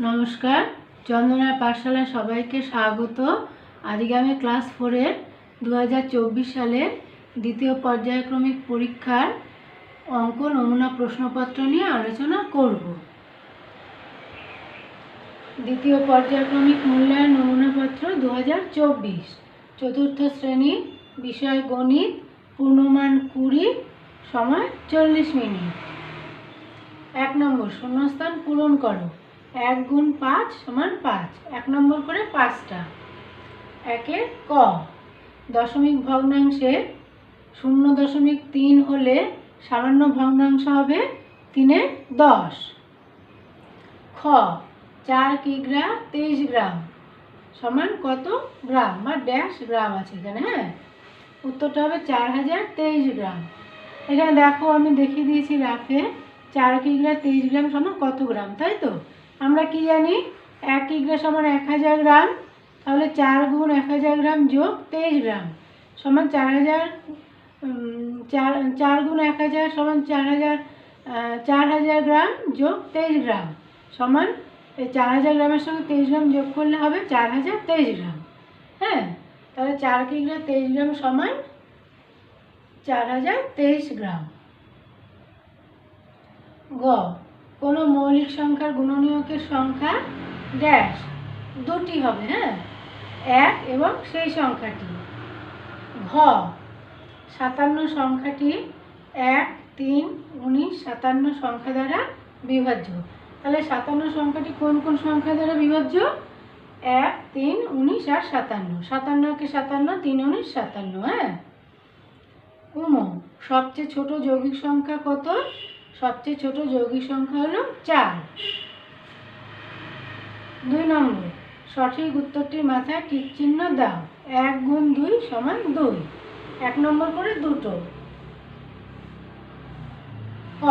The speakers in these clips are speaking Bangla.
নমস্কার। চন্দনা পাঠশালায় সবাইকে স্বাগত। আজকে আমি ক্লাস ফোরের দু সালের দ্বিতীয় পর্যায়ক্রমিক পরীক্ষার অঙ্ক, নমুনা, প্রশ্নপত্র নিয়ে আলোচনা করব। দ্বিতীয় পর্যায়ক্রমিক মূল্যায়ন নমুনাপত্র দু হাজার চব্বিশ। চতুর্থ শ্রেণি, বিষয় গণিত, পূর্ণমান কুড়ি, সময় চল্লিশ মিনিট। এক নম্বর, শূন্যস্থান পূরণ করো। এক গুণ পাঁচ সমান পাঁচ, এক নম্বর করে পাঁচটা। একে ক। দশমিক ভগ্নাংশে শূন্য দশমিক তিন হলে সামান্য ভগ্নাংশ হবে তিনে দশ। খ, চার কিগ্রা তেইশ গ্রাম সমান কত গ্রাম? বা ড্যাশ গ্রাম আছে এখানে হ্যাঁ? উত্তরটা হবে চার হাজার তেইশ গ্রাম। এখানে দেখো আমি দেখিয়ে দিয়েছি রাফে, চার কিগ্রা তেইশ গ্রাম সমান কত গ্রাম, তাই তো? আমরা কি জানি? এক কিগ্রা সমান এক হাজার গ্রাম। তাহলে চার গুণ এক হাজার গ্রাম যোগ তেইশ গ্রাম। সমান চার হাজার চার চার গুণ এক হাজার সমান চার হাজার চার হাজার গ্রাম যোগ তেইশ গ্রাম। সমান, এই চার হাজার গ্রামের সঙ্গে তেইশ গ্রাম যোগ করলে হবে চার হাজার তেইশ গ্রাম। হ্যাঁ? তাহলে চার কিগ্রা তেইশ গ্রাম সমান চার হাজার তেইশ গ্রাম। গ কোনো মৌলিক সংখ্যার গুণনীয়কের সংখ্যা ড্যাশ দুটি হবে হ্যাঁ? এক এবং সেই সংখ্যাটি। ঘ, সাতান্ন সংখ্যাটি এক, তিন, উনিশ, সাতান্ন সংখ্যা দ্বারা বিভাজ্য। তাহলে সাতান্ন সংখ্যাটি কোন কোন সংখ্যা দ্বারা বিভাজ্য? এক, তিন, উনিশ আর সাতান্ন। সাতান্নকে সাতান্ন, তিন, উনিশ, সাতান্ন হ্যাঁ? উম, সবচেয়ে ছোট যৌগিক সংখ্যা কত? সবচেয়ে ছোট যৌগিক সংখ্যা হলো চার। দুই নম্বর, সঠিক উত্তরটির মাথায় টিক চিহ্ন দাও। এক গুণ দুই সমান দুই। এক নম্বর করে দুটো। ক,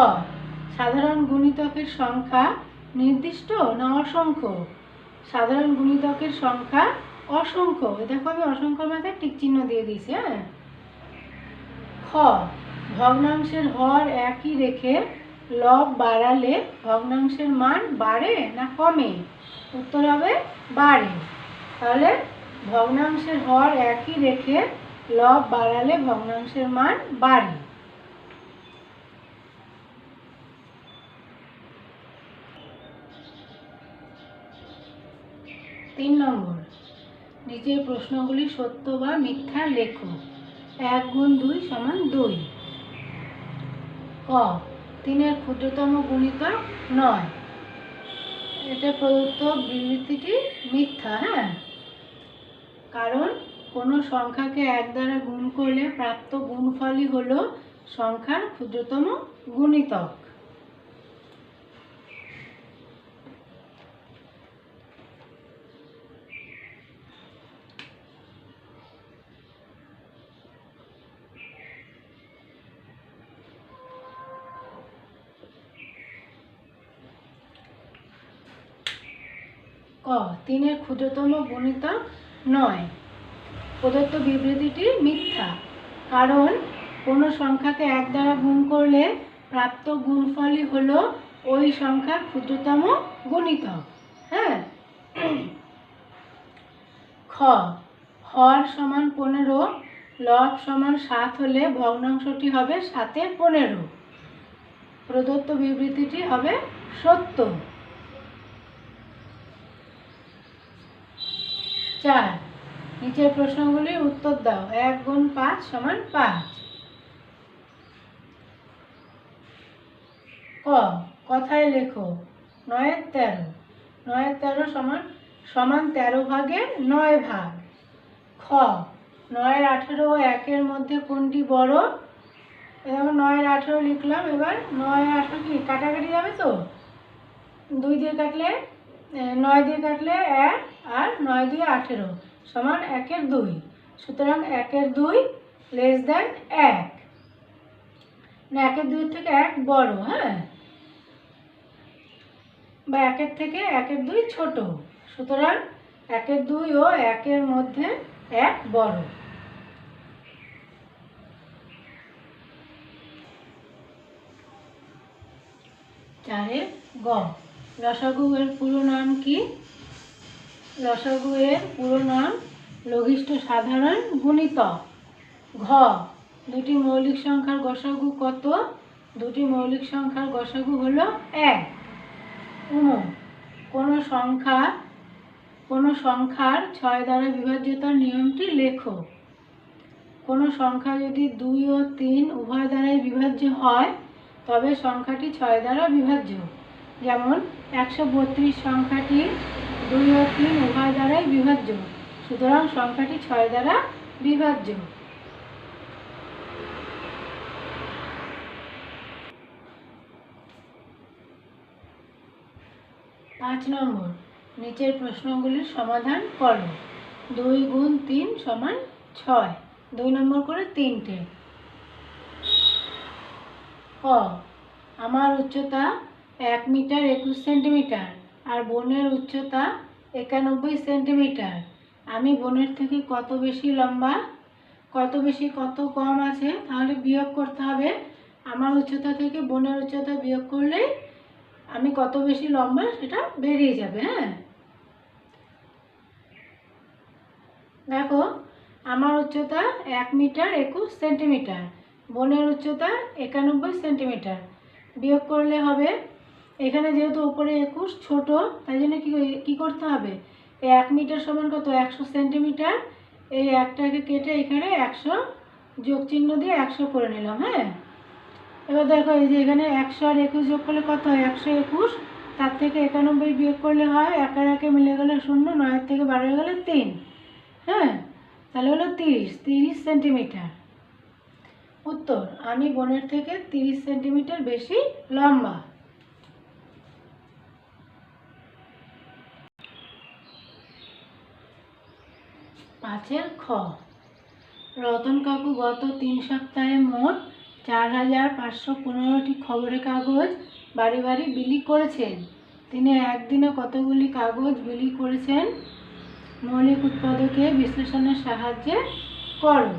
সাধারণ গুণিতকের সংখ্যা নির্দিষ্ট না অসংখ্য? সাধারণ গুণিতকের সংখ্যা অসংখ্য। দেখো আমি অসংখ্য মাথায় টিক চিহ্ন দিয়ে দিয়েছি হ্যাঁ? খ ভগ্নাংশের হর একই রেখে লব বাড়ালে ভগ্নাংশের মান বাড়ে না কমে? উত্তর হবে বাড়ে। তাহলে ভগ্নাংশের হর একই রেখে লব বাড়ালে ভগ্নাংশের মান বাড়ে। তিন নম্বর। নিচের প্রশ্নগুলি সত্য বা মিথ্যা লেখো। এক গুণ দুই সমান দুই। ক? তিনের ক্ষুদ্রতম গুণিতক নয়। এটা প্রদত্ত বিবৃতিটি মিথ্যা হ্যাঁ? কারণ কোনো সংখ্যাকে এক দ্বারা গুণ করলে প্রাপ্ত গুণফলই হলো সংখ্যার ক্ষুদ্রতম গুণিতক। তিনের ক্ষুদ্রতম গুণিতক নয়। প্রদত্ত বিবৃতিটি মিথ্যা। কারণ কোনো সংখ্যাকে এক দ্বারা গুণ করলে প্রাপ্ত গুণফলই হলো ওই সংখ্যার ক্ষুদ্রতম গুণিতক হ্যাঁ? খ। হর সমান পনেরো, লব সমান সাত হলে ভগ্নাংশটি হবে সাতে পনেরো। প্রদত্ত বিবৃতিটি হবে সত্য। চার। নিচের প্রশ্নগুলির উত্তর দাও। এক গুণ পাঁচ সমান পাঁচ। ক। কথায় লেখো। নয়ের তেরো। নয়ের তেরো সমান সমান তেরো ভাগের নয় ভাগ। খ। নয়ের আঠেরো ও একের মধ্যে কোনটি বড়? এবার নয়ের আঠেরো লিখলাম। এবার নয় আঠেরো কি, কাটাকাটি যাবে তো? দুই দিয়ে কাটলে নয় দিয়ে কাটলে এক আর নয় দিয়ে আঠেরো সমান একের দুই। সুতরাং একের দুই লেস দেন এক। না, একের দুই থেকে এক বড় হ্যাঁ? বা একের থেকে একের দুই ছোট। সুতরাং একের দুই ও একের মধ্যে এক বড়। চারের গ। লসাগু এর পুরো নাম কি? লসাগু এর পুরো নাম লঘিষ্ঠ সাধারণ গুণিত। ঘ, দুটি মৌলিক সংখ্যার গসাগু কত? দুটি মৌলিক সংখ্যার গসাগু হলো এক। উম, কোনো সংখ্যা, কোনো সংখ্যার ছয় দ্বারা বিভাজ্যতার নিয়মটি লেখো। কোনো সংখ্যা যদি দুই ও তিন উভয় দ্বারাই বিভাজ্য হয়, তবে সংখ্যাটি ছয় দ্বারা বিভাজ্য। যেমন একশো বত্রিশ সংখ্যাটি দুই ও তিন উভয় দ্বারাই বিভাজ্য। সুতরাং সংখ্যাটি ছয় দ্বারা বিভাজ্য। পাঁচ নম্বর, নিচের প্রশ্নগুলির সমাধান করো। দুই গুণ তিন সমান ছয়। দুই নম্বর করে তিনটে। ক, আমার উচ্চতা এক মিটার একুশ সেন্টিমিটার আর বোনের উচ্চতা একানব্বই সেন্টিমিটার। আমি বোনের থেকে কত বেশি লম্বা? কত বেশি, কত কম আছে? তাহলে বিয়োগ করতে হবে। আমার উচ্চতা থেকে বোনের উচ্চতা বিয়োগ করলেই আমি কত বেশি লম্বা সেটা বেরিয়ে যাবে হ্যাঁ? দেখো, আমার উচ্চতা এক মিটার একুশ সেন্টিমিটার, বোনের উচ্চতা একানব্বই সেন্টিমিটার। বিয়োগ করলে হবে এখানে যেহেতু উপরে একুশ, ছোট, তাই জন্য কী কী করতে হবে? এই এক মিটার সমান কত? একশো সেন্টিমিটার। এই একটাকে কেটে এখানে একশো যোগ চিহ্ন দিয়ে একশো করে নিলাম হ্যাঁ? এবার দেখো, এই যে এখানে একশো আর একুশ যোগ করলে কত? হয় একশো একুশ। তার থেকে একানব্বই বিয়োগ করলে হয় এক আর একে মিলে গেলে শূন্য, নয়ের থেকে বারো হয়ে গেলে তিন হ্যাঁ? তাহলে হলো তিরিশ তিরিশ সেন্টিমিটার। উত্তর, আমি বোনের থেকে তিরিশ সেন্টিমিটার বেশি লম্বা। পাঁচের খ। রতন কাকু গত তিন সপ্তাহে মোট চার হাজার পাঁচশো পনেরোটি খবরের কাগজ বাড়ি বাড়ি বিলি করেছেন। তিনি একদিনে কতগুলি কাগজ বিলি করেছেন? মৌলিক উৎপাদকে বিশ্লেষণের সাহায্যে করো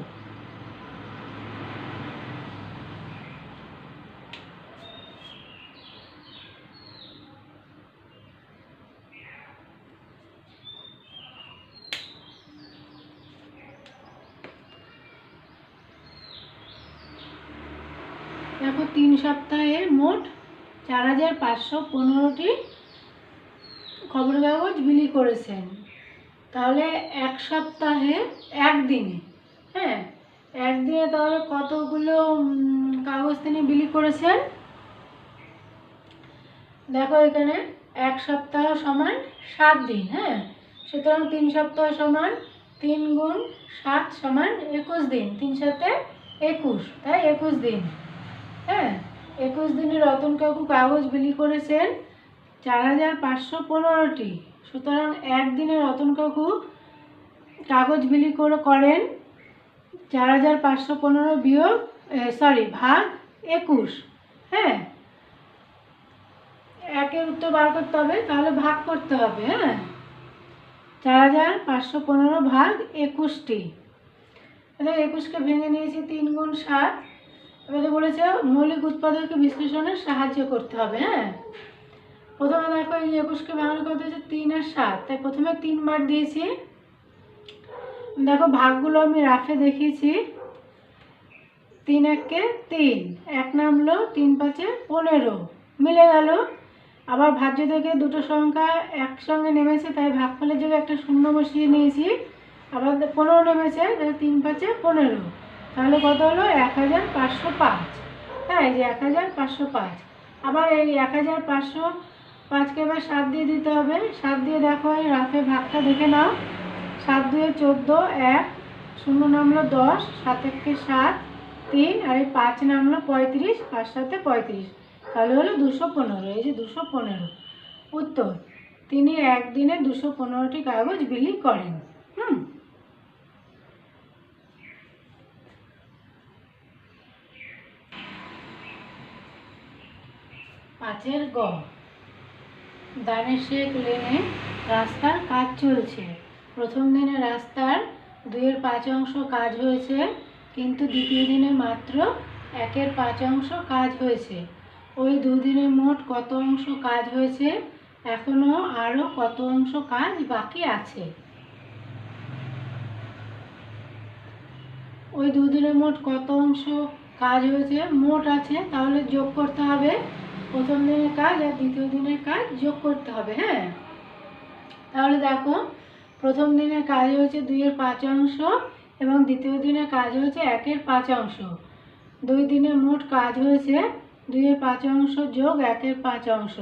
দেখো, তিন সপ্তাহে মোট চার হাজার পাঁচশো পনেরোটি খবরের কাগজ বিলি করেছেন। তাহলে এক সপ্তাহে একদিনে হ্যাঁ? একদিনে তাহলে কতগুলো কাগজ তিনি বিলি করেছেন? দেখো এখানে, এক সপ্তাহ সমান সাত দিন হ্যাঁ? সুতরাং তিন সপ্তাহ সমান তিন গুণ সাত সমান একুশ দিন, তিন সাথে একুশ, তাই একুশ দিন। হ্যাঁ একুশ দিনে রতন কাকু কাগজ বিলি করেছেন চার হাজার পাঁচশো পনেরোটি। সুতরাং একদিনে রতন কাকু কাগজ বিলি করে করেন চার হাজার পাঁচশো পনেরো বিয়োগ সরি ভাগ একুশ। হ্যাঁ একের উত্তর বার করতে হবে, তাহলে ভাগ করতে হবে হ্যাঁ। চার হাজার পাঁচশো পনেরো ভাগ একুশটি। একুশকে ভেঙে নিয়েছি তিন গুণ সাত। এবারে বলেছে মৌলিক উৎপাদকে বিশ্লেষণের সাহায্য করতে হবে হ্যাঁ? প্রথমে দেখো এই একুশকে ভাঙলে কত হচ্ছে তিন আর সাত। তাই প্রথমে তিনবার দিয়েছি। দেখো ভাগগুলো আমি রাফে দেখিয়েছি। তিন একে তিন। এক নামলো তিন পাঁচে পনেরো। মিলে গেল। আবার ভাজ্য থেকে দুটো সংখ্যা একসঙ্গে নেমেছে, তাই ভাগফলের জায়গায় একটা শূন্য বসিয়ে নিয়েছি। আবার পনেরো নেমেছে, তাহলে তিন পাঁচে পনেরো। তাহলে কত হলো? এক হাজার পাঁচশো পাঁচ। হ্যাঁ এই যে এক হাজার পাঁচশো পাঁচ। আবার এই এক হাজার পাঁচশো পাঁচকে এবার সাত দিয়ে দিতে হবে। সাত দিয়ে দেখো, এই রাফে ভাগটা দেখে নাও। সাত দুয়ে চোদ্দ, এক। শূন্য নামলো দশ, সাত একে সাত, তিন। আর এই পাঁচ নামলো পঁয়ত্রিশ, পাঁচ সাথে পঁয়ত্রিশ। তাহলে হলো দুশো পনেরো। এই যে দুশো পনেরো। উত্তর, তিনি একদিনে দুশো পনেরোটি কাগজ বিলি করেন। হুম? পাঁচের গ দানের শেখ লেনে রাস্তার কাজ চলছে। প্রথম দিনে রাস্তার দুইয়ের পাঁচ অংশ কাজ হয়েছে, কিন্তু দ্বিতীয় দিনে মাত্র একের পাঁচ অংশ কাজ হয়েছে। ওই দুদিনে মোট কত অংশ কাজ হয়েছে? এখনও আরও কত অংশ কাজ বাকি আছে? ওই দুদিনে মোট কত অংশ কাজ হয়েছে? মোট আছে, তাহলে যোগ করতে হবে প্রথম দিনের কাজ আর দ্বিতীয় দিনের কাজ যোগ করতে হবে হ্যাঁ? তাহলে দেখো, প্রথম দিনের কাজ হয়েছে দুইয়ের পাঁচ অংশ এবং দ্বিতীয় দিনের কাজ হয়েছে একের পাঁচ অংশ। দুই দিনের মোট কাজ হয়েছে দুইয়ের পাঁচ অংশ যোগ একের পাঁচ অংশ।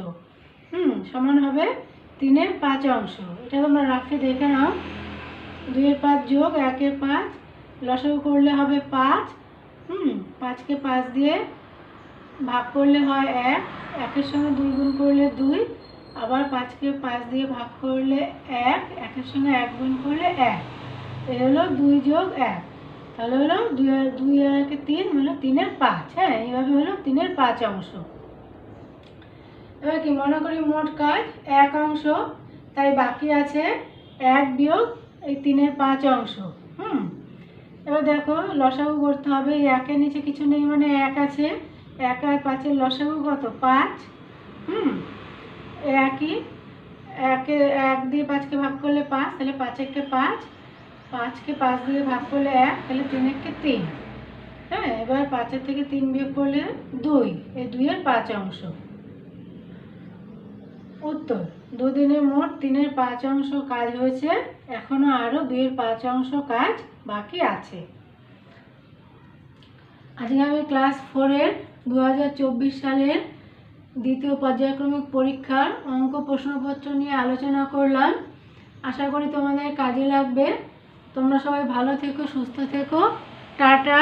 হুম, সমান হবে তিনের পাঁচ অংশ। এটা তোমরা রাখে দেখে নাও। দুইয়ের পাঁচ যোগ একের পাঁচ, লসাগু করলে হবে পাঁচ। হুম, পাঁচকে পাঁচ দিয়ে ভাগ করলে হয় এক, একের সঙ্গে দুই গুণ করলে দুই, আবার পাঁচকে পাঁচ দিয়ে ভাগ করলে এক, একের সঙ্গে এক গুণ করলে এক। এ হলো দুই যোগ এক। তাহলে হলো দুই দুই একে তিন হলো তিনের পাঁচ। হ্যাঁ এইভাবে হলো তিনের পাঁচ অংশ। এবার কি, মনে করি মোট কাজ এক অংশ, তাই বাকি আছে এক বিয়োগ এই তিনের পাঁচ অংশ। হুম? এবার দেখো, লসাগু করতে হবে। এই একের নিচে কিছু নেই মানে এক আছে। এক আর পাঁচের লসাগু কত? পাঁচ? হুম। একই? একে, এক দিয়ে পাঁচকে ভাগ করলে পাঁচ, তাহলে পাঁচ একে পাঁচ, পাঁচকে পাঁচ দিয়ে ভাগ করলে এক, তাহলে তিন একে তিন। হ্যাঁ এবার পাঁচের থেকে তিন বিয়োগ করলে দুই, এই দুইয়ের পাঁচ অংশ। উত্তর, দুদিনে মোট তিনের পাঁচ অংশ কাজ হয়েছে, এখনও আরও দুইয়ের পাঁচ অংশ কাজ বাকি আছে। আজকে আমি ক্লাস ফোরের দু হাজার চব্বিশ সালের দ্বিতীয় পর্যায়ক্রমিক পরীক্ষার অঙ্ক প্রশ্নপত্র নিয়ে আলোচনা করলাম। আশা করি তোমাদের কাজে লাগবে। তোমরা সবাই ভালো থেকো, সুস্থ থেকো। টাটা।